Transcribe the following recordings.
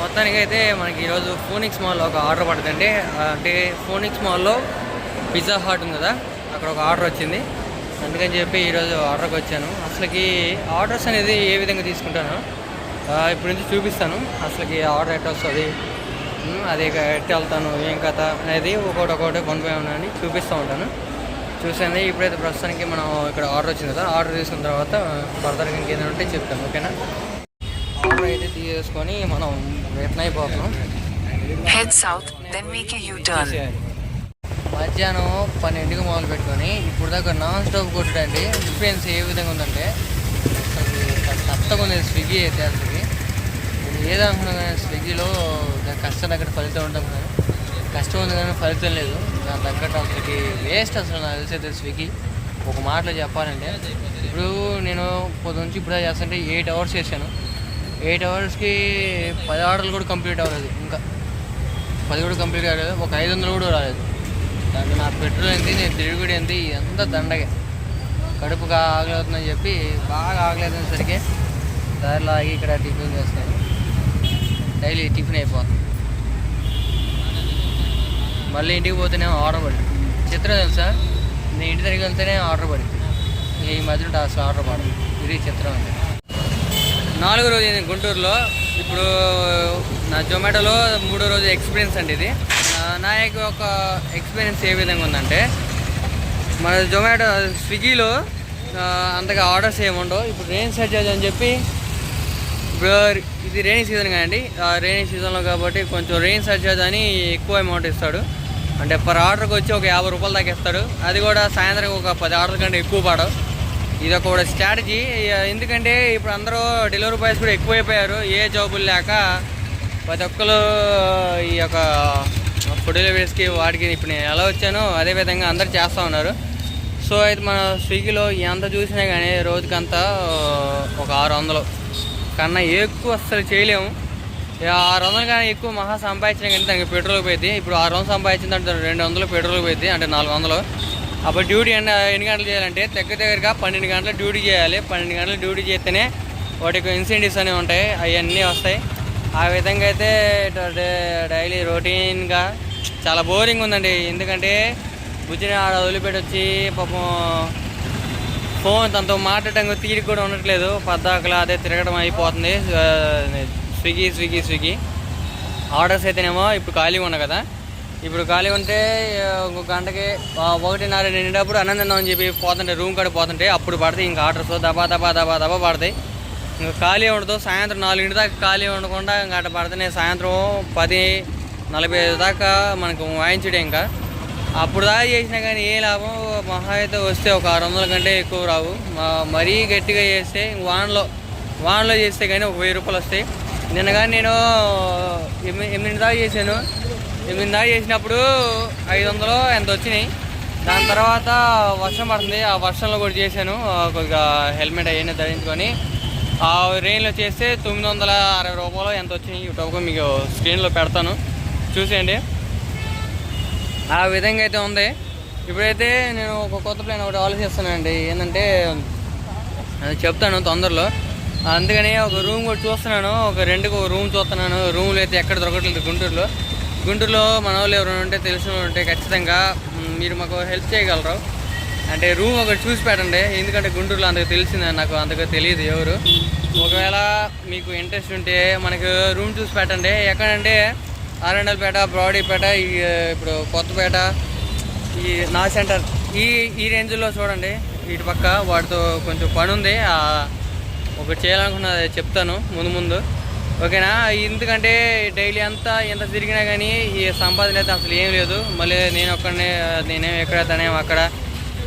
మొత్తానికి అయితే మనకి ఈరోజు ఫోనిక్స్ మాల్లో ఒక ఆర్డర్ పడుతుంది అంటే ఫోనిక్స్ మాల్లో పిజ్జా హాట్ ఉంది కదా అక్కడ ఒక ఆర్డర్ వచ్చింది. అందుకని చెప్పి ఈరోజు ఆర్డర్కి వచ్చాను. అసలుకి ఆర్డర్స్ అనేది ఏ విధంగా తీసుకుంటాను? ఇప్పుడు నుంచి చూపిస్తాను. అసలుకి ఆర్డర్ ఎట్లా వస్తుంది? అది ఇక వెళ్తాను? ఏం కథ అనేది ఒకటి ఒకటి వన్ బై వన్ అని చూపిస్తూ ఉంటాను. చూసాను ఇప్పుడైతే ప్రస్తుతానికి మనం ఇక్కడ ఆర్డర్ వచ్చింది కదా ఆర్డర్ తీసుకున్న తర్వాత ఫర్దర్గా ఇంకేదైనా ఉంటే చెప్తాను. ఓకేనా? అయితే తీసేసుకొని మనం రిటర్న్ అయిపోతున్నాం. South, then make a U-turn. తీసేయాలి. మధ్యాహ్నం పన్నెండుకి మొదలు పెట్టుకొని ఇప్పుడు దాకా నాన్ స్టాప్ కొట్టడండి. డిఫరెన్స్ ఏ విధంగా ఉందంటే అసలు కొత్తగా ఉంది స్విగ్గీ అయితే అసలుకి. నేను ఏదనుకున్నా కానీ స్విగ్గీలో దాని కష్టం దగ్గర ఫలితం ఉంటాం కానీ కష్టం ఉంది కానీ ఫలితం లేదు. దాని తగ్గట్టు అసలుకి వేస్ట్ అసలు నాకు తెలిసి అయితే స్విగ్గీ. ఒక మాటలో చెప్పాలంటే ఇప్పుడు నేను పొద్దు నుంచి ఇప్పుడు చేస్తుంటే ఎయిట్ అవర్స్ చేశాను. ఎయిట్ అవర్స్కి పది ఆర్డర్లు కూడా కంప్లీట్ అవ్వలేదు ఇంకా. పది కూడా కంప్లీట్ కాలేదు ఒక ఐదు వందలు కూడా రాలేదు. దాంట్లో నా పెట్రోల్ ఏంది నేను తిరుగుడు ఏంటి ఎంత దండగే. కడుపుగా ఆగలేదని చెప్పి బాగా ఆగలేదనేసరికి దారిలో ఆగి ఇక్కడ టిఫిన్ చేస్తాను. డైలీ టిఫిన్ అయిపోతుంది. మళ్ళీ ఇంటికి పోతేనేమో ఆర్డర్ పడింది. చిత్రం తెలుసా? నేను ఇంటి దగ్గరికి వెళ్తేనే ఆర్డర్ పడింది. ఈ మధ్యలో అసలు ఆర్డర్ పడదు. ఇది చిత్రం అంటే నాలుగో రోజు అయింది గుంటూరులో. ఇప్పుడు నా జొమాటోలో మూడో రోజు ఎక్స్పీరియన్స్ అండి ఇది. నా- యొక్క ఒక ఎక్స్పీరియన్స్ ఏ విధంగా ఉందంటే మన జొమాటో స్విగ్గీలో అంతగా ఆర్డర్స్ ఏముండవు ఇప్పుడు రెయిన్ సర్చార్జ్ అని చెప్పి ఇప్పుడు ఇది రెయినీ సీజన్ కదండి. రెయినీ సీజన్లో కాబట్టి కొంచెం రెయిన్ సర్చార్జ్ అని ఎక్కువ అమౌంట్ ఇస్తాడు. అంటే పర్ ఆర్డర్కి వచ్చి ఒక యాభై రూపాయలు దాకా ఇస్తాడు. అది కూడా సాయంత్రం ఒక పది ఆర్డర్ కంటే ఎక్కువ పడవు. ఇది ఒక స్ట్రాటజీ ఎందుకంటే ఇప్పుడు అందరూ డెలివరీ బాయ్స్ కూడా ఎక్కువైపోయారు. ఏ జాబులు లేక ప్రతి ఒక్కరు ఈ యొక్క ఫుడ్ డెలివరీస్కి వాటికి ఇప్పుడు నేను ఎలా వచ్చానో అదే విధంగా అందరు చేస్తూ ఉన్నారు. సో అయితే మన స్విగ్గీలో ఎంత చూసినా కానీ రోజుకంతా ఒక ఆరు వందలు కన్నా ఎక్కువ అస్సలు చేయలేము. ఆరు వందలు కానీ ఎక్కువ మహా సంపాదించిన కానీ దానికి పెట్రోల్ పోయింది ఇప్పుడు ఆరు వందలు సంపాదించిందంటే రెండు వందలు పెట్రోల్ పోయింది అంటే నాలుగు వందలు అప్పుడు డ్యూటీ ఎన్ని ఎన్ని గంటలు చేయాలంటే దగ్గర దగ్గరగా పన్నెండు గంటలు డ్యూటీ చేయాలి. పన్నెండు గంటలు డ్యూటీ చేస్తేనే వాటికి ఇన్సెంటివ్స్ అనేవి ఉంటాయి. అవన్నీ వస్తాయి. ఆ విధంగా అయితే డైలీ రొటీన్గా చాలా బోరింగ్ ఉందండి. ఎందుకంటే బుజ్జిని ఆడ వదిలిపెట్టి వచ్చి పాపం ఫోన్ తనతో మాట్లాడటం తీరిక కూడా ఉండట్లేదు. పద్దాకలా అదే తిరగడం అయిపోతుంది. Swiggy Swiggy Swiggy. ఆర్డర్స్ అయితేనేమో ఇప్పుడు ఖాళీగా ఉన్నా కదా. ఇప్పుడు ఖాళీ ఉంటే ఒక గంటకి ఒకటిన్నర నిండేటప్పుడు అన్నం అని చెప్పి పోతుంటే రూమ్ కాడ పోతుంటే అప్పుడు పడతాయి ఇంకా ఆర్డర్స్. దబా దబా దబా దబా పడతాయి. ఇంకా ఖాళీ ఉండదు సాయంత్రం నాలుగింటి దాకా ఖాళీ ఉండకుండా ఇంకా అట్ట పడితే సాయంత్రం పది నలభై ఐదు దాకా మనకు వాయించడే ఇంకా. అప్పుడు దాకా చేసినా కానీ ఏ లాభం? మహా అయితే వస్తే ఒక ఆరు వందల కంటే ఎక్కువ రావు. మరీ గట్టిగా చేస్తే వానలో వానలో చేస్తే కానీ ఒక వెయ్యి రూపాయలు వస్తాయి. నిన్న కానీ నేను ఎనిమిది దాకా చేశాను. ఎనిమిది దాకా చేసినప్పుడు ఐదు వందలు ఎంత వచ్చినాయి? దాని తర్వాత వర్షం పడుతుంది. ఆ వర్షంలో కూడా చేశాను. కొద్దిగా హెల్మెట్ అవన్నీ ధరించుకొని ఆ రెయిన్లో చేస్తే తొమ్మిది వందల అరవై రూపాయలు ఎంత వచ్చినాయి? యూట్యూబ్కు మీకు స్క్రీన్లో పెడతాను. చూసేయండి. ఆ విధంగా అయితే ఉంది. ఇప్పుడైతే నేను ఒక కొత్త ప్లాన్ ఒకటి ఆలోచిస్తున్నానండి. ఏంటంటే చెప్తాను తొందరలో. అందుకని ఒక రూమ్ కూడా చూస్తున్నాను. ఒక రెండుకు ఒక రూమ్ చూస్తున్నాను. రూమ్లు అయితే ఎక్కడ దొరకట్లేదు గుంటూరులో. గుంటూరులో మన వాళ్ళు ఎవరైనా ఉంటే తెలిసిన ఉంటే ఖచ్చితంగా మీరు మాకు హెల్ప్ చేయగలరు. అంటే రూమ్ ఒకటి చూసి పెట్టండి. ఎందుకంటే గుంటూరులో అంతకు తెలిసింది నాకు అంతగా తెలియదు ఎవరు. ఒకవేళ మీకు ఇంట్రెస్ట్ ఉంటే మనకు రూమ్ చూసి పెట్టండి. ఎక్కడంటే ఆరండల్పేట బ్రాడీపేట ఈ ఇప్పుడు కొత్తపేట ఈ నా సెంటర్. ఈ ఈ రేంజ్లో చూడండి. ఇటు పక్క వాటితో కొంచెం పని ఉంది ఒకటి చేయాలనుకున్నది చెప్తాను. ముందు ముందు. ఓకేనా? ఎందుకంటే డైలీ అంతా ఎంత తిరిగినా కానీ ఈ సంపాదన అయితే అసలు ఏం లేదు. మళ్ళీ నేను ఒక్కడనే నేనేం ఎక్కడ తనేం అక్కడ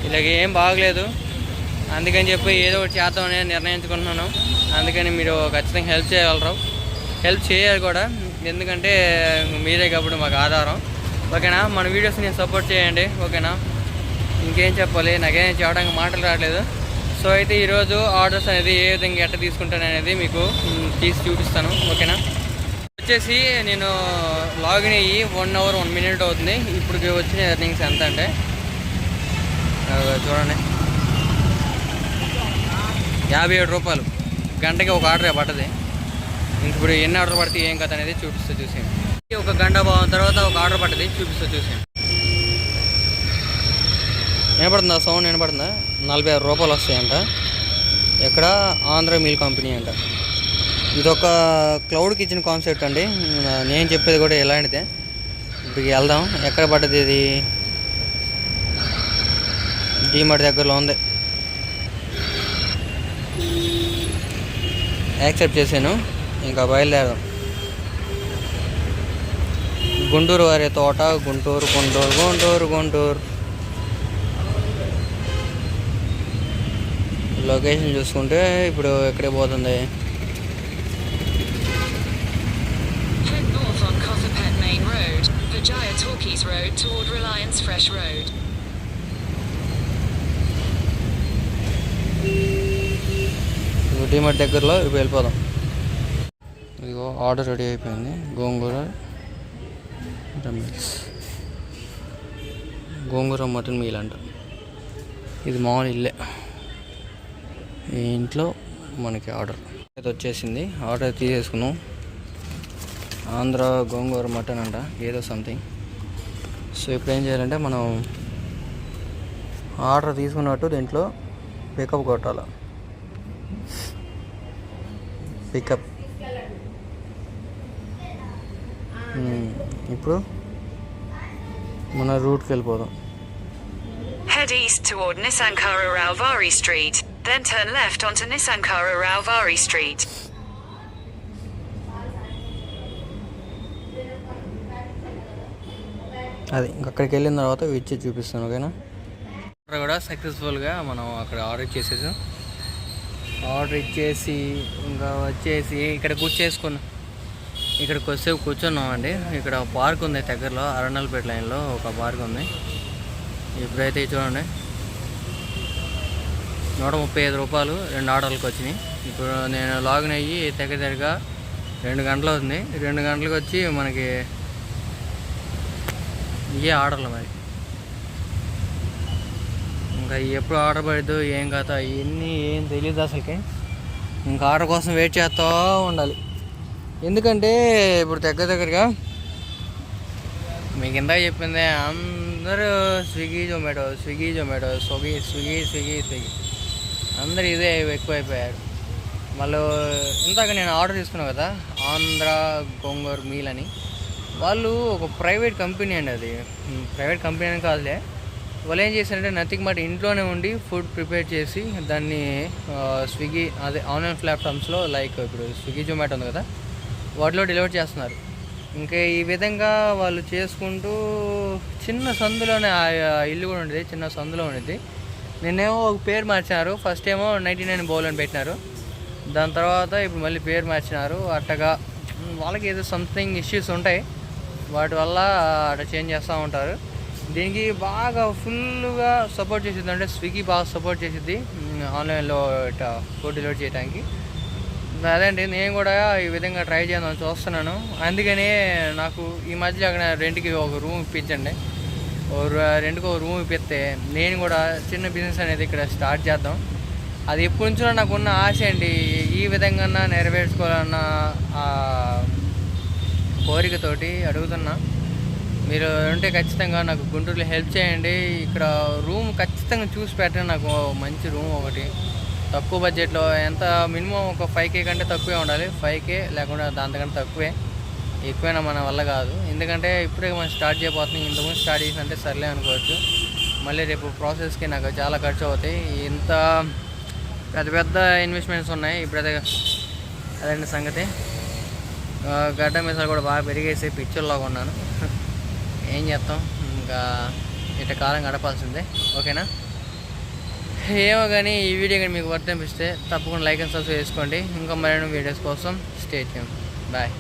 ఇలాగ ఏం బాగలేదు. అందుకని చెప్పి ఏదో ఒకటి చేద్దామని నిర్ణయించుకుంటున్నాను. అందుకని మీరు ఖచ్చితంగా హెల్ప్ చేయగలరు. హెల్ప్ చేయాలి కూడా. ఎందుకంటే మీరే కాబట్టి మాకు ఆధారం. ఓకేనా? మన వీడియోస్ నేను సపోర్ట్ చేయండి. ఓకేనా? ఇంకేం చెప్పాలి? నాకేం చెప్పడానికి మాటలు రావట్లేదు. సో అయితే ఈరోజు ఆర్డర్స్ అనేది ఏ విధంగా ఎట్ట తీసుకుంటాను అనేది మీకు తీసి చూపిస్తాను ఓకేనా? వచ్చేసి నేను లాగిన్ అయ్యి వన్ అవర్ వన్ మినిట్ అవుతుంది. ఇప్పుడు వచ్చిన ఎర్నింగ్స్ ఎంత అంటే చూడండి. యాభై ఏడు రూపాయలు. గంటకి ఒక ఆర్డర్ పడ్డది. ఇప్పుడు ఎన్ని ఆర్డర్ పడితే ఏం కథ అనేది చూపిస్తూ చూసాను ఒక గంట తర్వాత ఒక ఆర్డర్ పడ్డది చూపిస్తూ చూసాను వినపడుతుందా? సౌండ్ వినపడుతుందా? నలభై ఆరు రూపాయలు వస్తాయంట. ఎక్కడ? ఆంధ్ర మిల్ కంపెనీ అంట. ఇది ఒక క్లౌడ్ కిచెన్ కాన్సెప్ట్ అండి. నేను చెప్పేది కూడా ఇలాంటిదే. ఇప్పుడు వెళ్దాం. ఎక్కడ పడ్డది ఇది? డీమార్ట్ దగ్గరలో ఉంది. యాక్సెప్ట్ చేశాను. ఇంకా బయలుదేరదాం. గుంటూరు వారి తోట. గుంటూరు గుంటూరు గుంటూరు గుంటూరు. లొకేషన్ చూసుకుంటే ఇప్పుడు ఎక్కడికి పోతుంది. డిమార్ట్ దగ్గరలో ఇప్పుడు వెళ్ళిపోదాం. ఇదిగో ఆర్డర్ రెడీ అయిపోయింది. Gongura mutton meals gongura mutton meal అంట. ఇది మామూలు ఇల్లే. ఈ ఇంట్లో మనకి ఆర్డర్. అయితే వచ్చేసింది. ఆర్డర్ తీసేసుకున్నాం. ఆంధ్ర గోంగూర మటన్ అంట ఏదో సంథింగ్ సో ఇప్పుడు ఏం చేయాలంటే మనం ఆర్డర్ తీసుకున్నట్టు దీంట్లో పికప్ కొట్టాలి. పికప్ ఇప్పుడు మన రూట్కి వెళ్ళిపోదాం. Head east toward Nisankara Rauvari Street, then turn left onto Nisankara Rauvari Street. అది ఇంక అక్కడికి వెళ్ళిన తర్వాత ఇచ్చి చూపిస్తాను ఓకేనా? ఆర్డర్ కూడా సక్సెస్ఫుల్గా మనం అక్కడ ఆర్డర్ ఇచ్చేసేసాం ఆర్డర్ ఇచ్చేసి ఇంకా వచ్చేసి ఇక్కడ కూర్చేసుకున్నాం ఇక్కడ కొద్దిసేపు కూర్చున్నామండి. ఇక్కడ పార్క్ ఉంది దగ్గరలో అరణల్పేట లైన్లో ఒక పార్క్ ఉంది. ఇప్పుడైతే చూడండి. నూట ముప్పై ఐదు రూపాయలు రెండు ఆర్డర్లకు వచ్చినాయి. ఇప్పుడు నేను లాగిన్ అయ్యి దగ్గర దగ్గరగా రెండు గంటలు అవుతుంది. రెండు గంటలకు వచ్చి మనకి ఇవే ఆర్డర్లు మరి. ఇంకా ఎప్పుడు ఆర్డర్ పడద్దు ఏం కథ ఇవన్నీ ఏం తెలియదు అసలుకి. ఇంకా ఆర్డర్ కోసం వెయిట్ చేస్తూ ఉండాలి. ఎందుకంటే ఇప్పుడు దగ్గర దగ్గరగా మీకు ఇందాక చెప్పింది అందరూ స్విగ్గీ జొమాటో స్విగ్గీ జొమాటో స్విగ్గీ స్విగ్గీ స్విగ్గీ స్విగ్గీ. అందరు ఇదే ఎక్కువైపోయారు. వాళ్ళు ఇందాక నేను ఆర్డర్ తీసుకున్నాను కదా ఆంధ్ర గోంగూర మీల్ అని. వాళ్ళు ఒక ప్రైవేట్ కంపెనీ అండి అది. ప్రైవేట్ కంపెనీ అని కాదులే. వాళ్ళు ఏం చేశారంటే నథింగ్ బట్ ఇంట్లోనే ఉండి ఫుడ్ ప్రిపేర్ చేసి దాన్ని స్విగ్గీ అదే ఆన్లైన్ ప్లాట్ఫామ్స్లో లైక్ ఇప్పుడు స్విగ్గీ జొమాటో ఉంది కదా వాటిలో డెలివర్ చేస్తున్నారు. ఇంకా ఈ విధంగా వాళ్ళు చేసుకుంటూ చిన్న సందులోనే ఆ ఆ ఇల్లు కూడా ఉండేది చిన్న సందులో ఉండేది. నిన్నేమో ఒక పేరు మార్చినారు. ఫస్ట్ ఏమో నైంటీ నైన్ బౌల్ అని పెట్టినారు. దాని తర్వాత ఇప్పుడు మళ్ళీ పేరు మార్చినారు. అట్టగా వాళ్ళకి ఏదో సంథింగ్ ఇష్యూస్ ఉంటాయి. వాటి వల్ల అట్లా చేంజ్ చేస్తూ ఉంటారు. దీనికి బాగా ఫుల్గా సపోర్ట్ చేసిద్ది. అంటే స్విగ్గీ బాగా సపోర్ట్ చేసిద్ది. ఆన్లైన్లో ఇట్లా ఫుడ్ డెలివరీ చేయడానికి అదేంటి నేను కూడా ఈ విధంగా ట్రై చేద్దాం చూస్తున్నాను. అందుకనే నాకు ఈ మధ్యలో అక్కడ రెంట్కి ఒక రూమ్ ఇప్పించండి. ఓ రూమ్ ఇప్పిస్తే నేను కూడా చిన్న బిజినెస్ అనేది ఇక్కడ స్టార్ట్ చేద్దాం. అది ఎప్పటి నుంచో నాకున్న ఆశ అండి ఈ విధంగా నెరవేర్చుకోవాలన్న కోరికతోటి అడుగుతున్నా. మీరు ఉంటే ఖచ్చితంగా నాకు గుంటూరులో హెల్ప్ చేయండి. ఇక్కడ రూమ్ ఖచ్చితంగా చూసి పెట్టండి నాకు మంచి రూమ్ ఒకటి. తక్కువ బడ్జెట్లో ఎంత మినిమం ఒక ఫైవ్ కే కంటే తక్కువే ఉండాలి. ఫైవ్ కే లేకుండా దాంతకంటే తక్కువే. ఎక్కువైనా మన వల్ల కాదు. ఎందుకంటే ఇప్పుడే మనం స్టార్ట్ చేయబోతున్నాం. ఇంతకుముందు స్టార్ట్ చేసినంటే సర్లే అనుకోవచ్చు. మళ్ళీ రేపు ప్రాసెస్కి నాకు చాలా ఖర్చు అవుతాయి. ఇంత పెద్ద పెద్ద ఇన్వెస్ట్మెంట్స్ ఉన్నాయి. ఇప్పుడైతే అదండి సంగతి. గడ్డ మీసాలు కూడా బాగా పెరిగేసి పిక్చర్లాగా ఉన్నాను. ఏం చేస్తాం? ఇంకా ఇట్ట కాలం గడపాల్సిందే. ఓకేనా? ఏమో కానీ ఈ వీడియో కానీ మీకు వర్తింపిస్తే తప్పకుండా లైక్ అండ్ సబ్స్క్రైబ్ చేసుకోండి. ఇంకా మరిన్ని వీడియోస్ కోసం స్టే బాయ్